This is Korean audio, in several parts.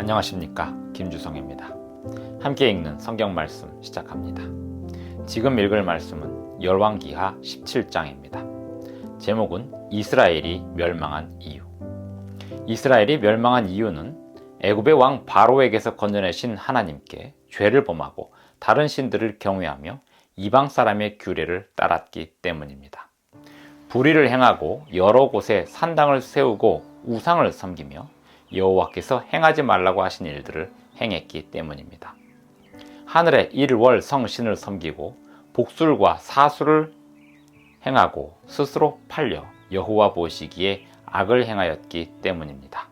안녕하십니까 김주성입니다. 함께 읽는 성경 말씀 시작합니다. 지금 읽을 말씀은 열왕기하 17장입니다. 제목은 이스라엘이 멸망한 이유. 이스라엘이 멸망한 이유는 애굽의 왕 바로에게서 건져내신 하나님께 죄를 범하고 다른 신들을 경외하며 이방 사람의 규례를 따랐기 때문입니다. 불의를 행하고 여러 곳에 산당을 세우고 우상을 섬기며 여호와께서 행하지 말라고 하신 일들을 행했기 때문입니다. 하늘의 일월 성신을 섬기고 복술과 사술을 행하고 스스로 팔려 여호와 보시기에 악을 행하였기 때문입니다.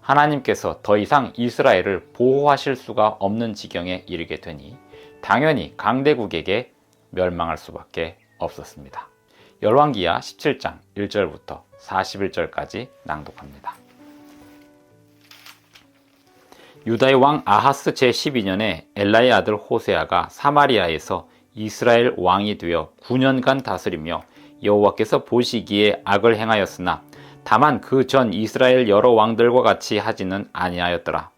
하나님께서 더 이상 이스라엘을 보호하실 수가 없는 지경에 이르게 되니 당연히 강대국에게 멸망할 수밖에 없었습니다. 열왕기야 17장 1절부터 41절까지 낭독합니다. 유다의 왕 아하스 제12년에 엘라의 아들 호세아가 사마리아에서 이스라엘 왕이 되어 9년간 다스리며 여호와께서 보시기에 악을 행하였으나 다만 그 전 이스라엘 여러 왕들과 같이 하지는 아니하였더라.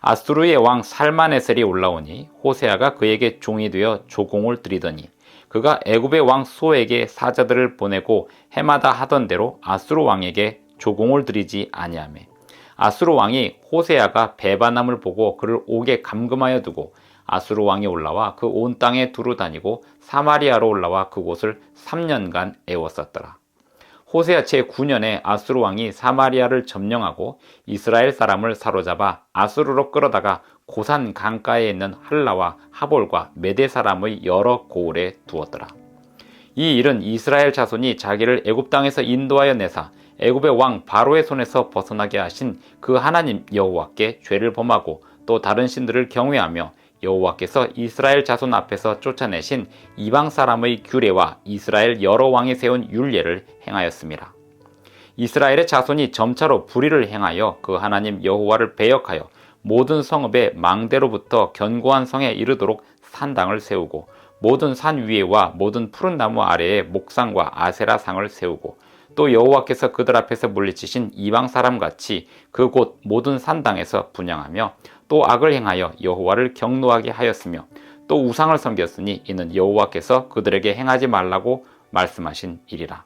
아수르의 왕 살마네셀이 올라오니 호세아가 그에게 종이 되어 조공을 드리더니 그가 애굽의 왕 소에게 사자들을 보내고 해마다 하던 대로 아수르 왕에게 조공을 드리지 아니하매 아수르 왕이 호세아가 배반함을 보고 그를 옥에 감금하여 두고 아수르 왕이 올라와 그 온 땅에 두루 다니고 사마리아로 올라와 그곳을 3년간 애웠었더라. 호세아 제9년에 아수르 왕이 사마리아를 점령하고 이스라엘 사람을 사로잡아 아수르로 끌어다가 고산 강가에 있는 할라와 하볼과 메대 사람의 여러 고을에 두었더라. 이 일은 이스라엘 자손이 자기를 애굽 땅에서 인도하여 내사 애굽의 왕 바로의 손에서 벗어나게 하신 그 하나님 여호와께 죄를 범하고 또 다른 신들을 경외하며 여호와께서 이스라엘 자손 앞에서 쫓아내신 이방 사람의 규례와 이스라엘 여러 왕이 세운 율례를 행하였습니다. 이스라엘의 자손이 점차로 불의를 행하여 그 하나님 여호와를 배역하여 모든 성읍의 망대로부터 견고한 성에 이르도록 산당을 세우고 모든 산 위에와 모든 푸른 나무 아래에 목상과 아세라 상을 세우고 또 여호와께서 그들 앞에서 물리치신 이방 사람 같이 그곳 모든 산당에서 분양하며 또 악을 행하여 여호와를 경노하게 하였으며 또 우상을 섬겼으니 이는 여호와께서 그들에게 행하지 말라고 말씀하신 일이라.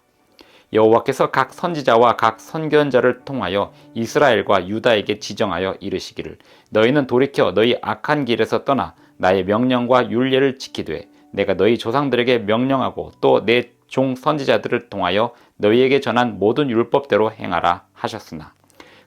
여호와께서 각 선지자와 각 선견자를 통하여 이스라엘과 유다에게 지정하여 이르시기를 너희는 돌이켜 너희 악한 길에서 떠나 나의 명령과 율례를 지키되 내가 너희 조상들에게 명령하고 또 내 종 선지자들을 통하여 너희에게 전한 모든 율법대로 행하라 하셨으나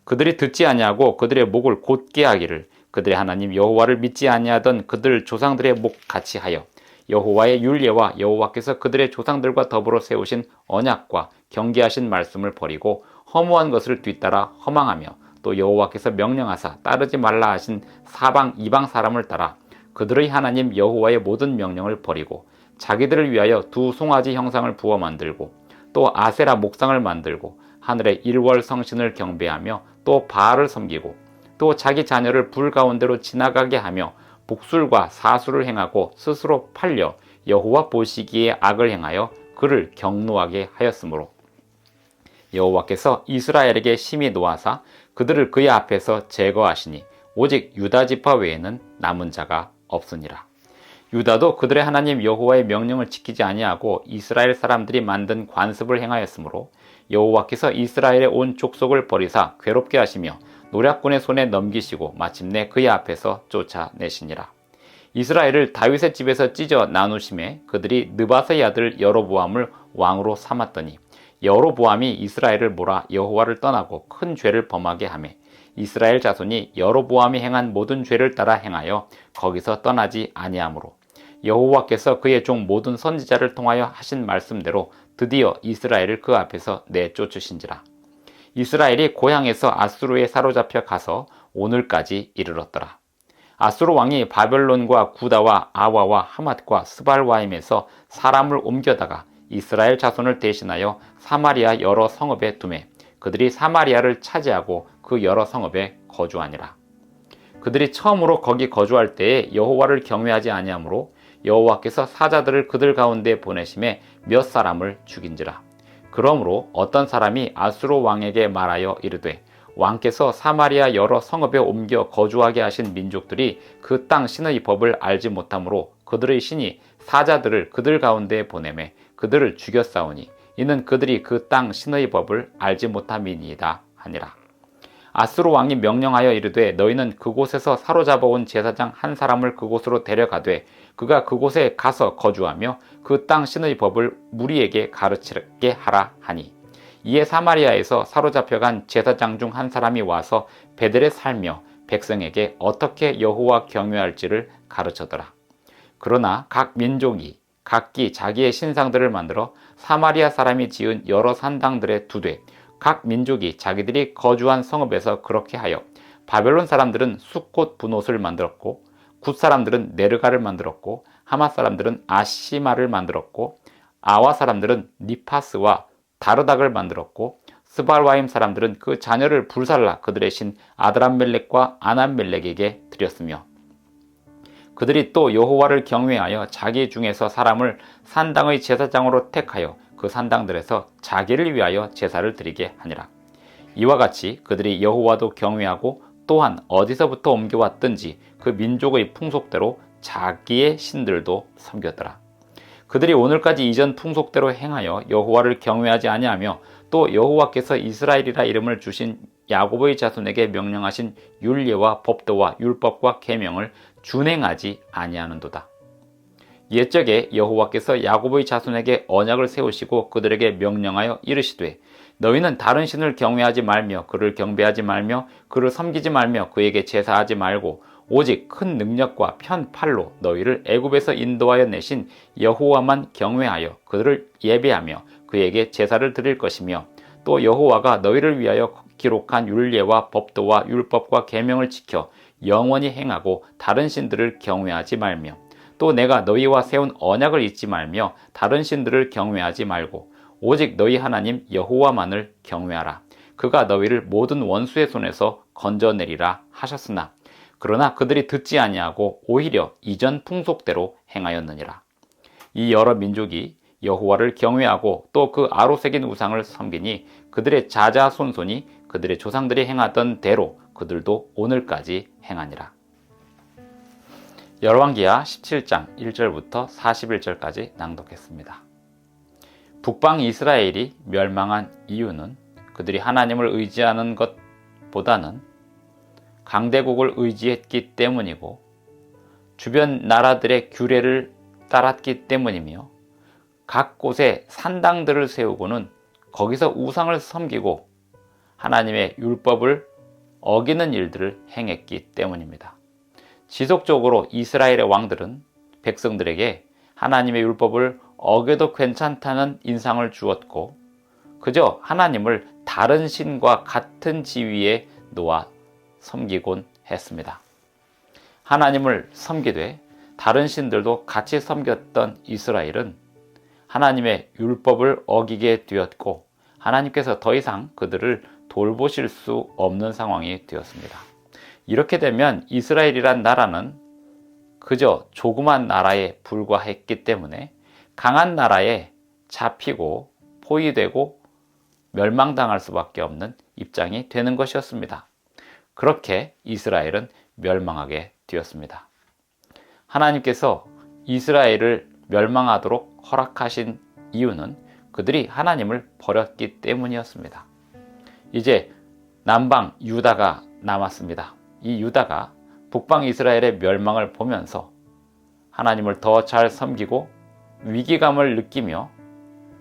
그들이 듣지 아니하고 그들의 목을 곧게 하기를 그들의 하나님 여호와를 믿지 아니하던 그들 조상들의 목 같이 하여 여호와의 율례와 여호와께서 그들의 조상들과 더불어 세우신 언약과 경계하신 말씀을 버리고 허무한 것을 뒤따라 허망하며 또 여호와께서 명령하사 따르지 말라 하신 사방 이방 사람을 따라 그들의 하나님 여호와의 모든 명령을 버리고 자기들을 위하여 두 송아지 형상을 부어 만들고 또 아세라 목상을 만들고 하늘의 일월 성신을 경배하며 또 바알을 섬기고 또 자기 자녀를 불 가운데로 지나가게 하며 복술과 사술을 행하고 스스로 팔려 여호와 보시기에 악을 행하여 그를 경노하게 하였으므로 여호와께서 이스라엘에게 심히 노하사 그들을 그의 앞에서 제거하시니 오직 유다 지파 외에는 남은 자가 없으니라. 유다도 그들의 하나님 여호와의 명령을 지키지 아니하고 이스라엘 사람들이 만든 관습을 행하였으므로 여호와께서 이스라엘의 온 족속을 버리사 괴롭게 하시며 노략군의 손에 넘기시고 마침내 그의 앞에서 쫓아내시니라. 이스라엘을 다윗의 집에서 찢어 나누심에 그들이 느바스의 아들 여로보암을 왕으로 삼았더니 여로보암이 이스라엘을 몰아 여호와를 떠나고 큰 죄를 범하게 하매 이스라엘 자손이 여로보암이 행한 모든 죄를 따라 행하여 거기서 떠나지 아니하므로 여호와께서 그의 종 모든 선지자를 통하여 하신 말씀대로 드디어 이스라엘을 그 앞에서 내쫓으신지라 이스라엘이 고향에서 아수르에 사로잡혀 가서 오늘까지 이르렀더라. 아수르 왕이 바벨론과 구다와 아와와 하맛과 스발와임에서 사람을 옮겨다가 이스라엘 자손을 대신하여 사마리아 여러 성읍에 두매 그들이 사마리아를 차지하고 그 여러 성읍에 거주하니라. 그들이 처음으로 거기 거주할 때에 여호와를 경외하지 아니하므로 여호와께서 사자들을 그들 가운데 보내심에 몇 사람을 죽인지라. 그러므로 어떤 사람이 아수르 왕에게 말하여 이르되 왕께서 사마리아 여러 성읍에 옮겨 거주하게 하신 민족들이 그 땅 신의 법을 알지 못하므로 그들의 신이 사자들을 그들 가운데에 보내매 그들을 죽였사오니 이는 그들이 그 땅 신의 법을 알지 못함이니이다 하니라. 아스로 왕이 명령하여 이르되 너희는 그곳에서 사로잡아온 제사장 한 사람을 그곳으로 데려가되 그가 그곳에 가서 거주하며 그 땅 신의 법을 무리에게 가르치게 하라 하니 이에 사마리아에서 사로잡혀간 제사장 중 한 사람이 와서 베델에 살며 백성에게 어떻게 여호와 경외할지를 가르쳐더라. 그러나 각 민족이 각기 자기의 신상들을 만들어 사마리아 사람이 지은 여러 산당들에 두되 각 민족이 자기들이 거주한 성읍에서 그렇게 하여 바벨론 사람들은 숫꽃 분옷을 만들었고 굿 사람들은 네르가를 만들었고 하마 사람들은 아시마를 만들었고 아와 사람들은 니파스와 다르닥을 만들었고 스발와임 사람들은 그 자녀를 불살라 그들의 신 아드람멜렉과 아남멜렉에게 드렸으며 그들이 또 여호와를 경외하여 자기 중에서 사람을 산당의 제사장으로 택하여 그 산당들에서 자기를 위하여 제사를 드리게 하니라. 이와 같이 그들이 여호와도 경외하고 또한 어디서부터 옮겨왔든지 그 민족의 풍속대로 자기의 신들도 섬겼더라. 그들이 오늘까지 이전 풍속대로 행하여 여호와를 경외하지 아니하며 또 여호와께서 이스라엘이라 이름을 주신 야곱의 자손에게 명령하신 율례와 법도와 율법과 계명을 준행하지 아니하는도다. 옛적에 여호와께서 야곱의 자손에게 언약을 세우시고 그들에게 명령하여 이르시되 너희는 다른 신을 경외하지 말며 그를 경배하지 말며 그를 섬기지 말며 그에게 제사하지 말고 오직 큰 능력과 편팔로 너희를 애굽에서 인도하여 내신 여호와만 경외하여 그들을 예배하며 그에게 제사를 드릴 것이며 또 여호와가 너희를 위하여 기록한 율례와 법도와 율법과 계명을 지켜 영원히 행하고 다른 신들을 경외하지 말며 또 내가 너희와 세운 언약을 잊지 말며 다른 신들을 경외하지 말고 오직 너희 하나님 여호와만을 경외하라. 그가 너희를 모든 원수의 손에서 건져내리라 하셨으나 그러나 그들이 듣지 아니하고 오히려 이전 풍속대로 행하였느니라. 이 여러 민족이 여호와를 경외하고 또 그 아로 새긴 우상을 섬기니 그들의 자자손손이 그들의 조상들이 행하던 대로 그들도 오늘까지 행하니라. 열왕기하 17장 1절부터 41절까지 낭독했습니다. 북방 이스라엘이 멸망한 이유는 그들이 하나님을 의지하는 것보다는 강대국을 의지했기 때문이고 주변 나라들의 규례를 따랐기 때문이며 각 곳에 산당들을 세우고는 거기서 우상을 섬기고 하나님의 율법을 어기는 일들을 행했기 때문입니다. 지속적으로 이스라엘의 왕들은 백성들에게 하나님의 율법을 어겨도 괜찮다는 인상을 주었고 그저 하나님을 다른 신과 같은 지위에 놓아 섬기곤 했습니다. 하나님을 섬기되 다른 신들도 같이 섬겼던 이스라엘은 하나님의 율법을 어기게 되었고 하나님께서 더 이상 그들을 돌보실 수 없는 상황이 되었습니다. 이렇게 되면 이스라엘이란 나라는 그저 조그만 나라에 불과했기 때문에 강한 나라에 잡히고 포위되고 멸망당할 수밖에 없는 입장이 되는 것이었습니다. 그렇게 이스라엘은 멸망하게 되었습니다. 하나님께서 이스라엘을 멸망하도록 허락하신 이유는 그들이 하나님을 버렸기 때문이었습니다. 이제 남방 유다가 남았습니다. 이 유다가 북방 이스라엘의 멸망을 보면서 하나님을 더 잘 섬기고 위기감을 느끼며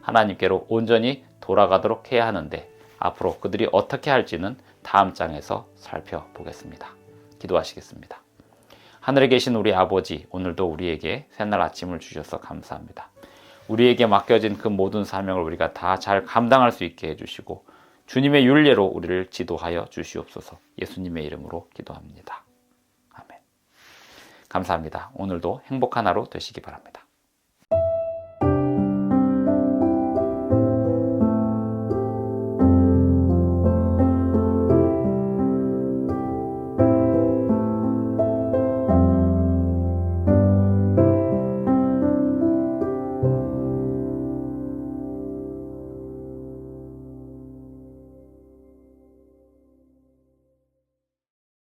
하나님께로 온전히 돌아가도록 해야 하는데 앞으로 그들이 어떻게 할지는 다음 장에서 살펴보겠습니다. 기도하시겠습니다. 하늘에 계신 우리 아버지, 오늘도 우리에게 새날 아침을 주셔서 감사합니다. 우리에게 맡겨진 그 모든 사명을 우리가 다 잘 감당할 수 있게 해주시고 주님의 윤례로 우리를 지도하여 주시옵소서 예수님의 이름으로 기도합니다. 아멘. 감사합니다. 오늘도 행복한 하루 되시기 바랍니다.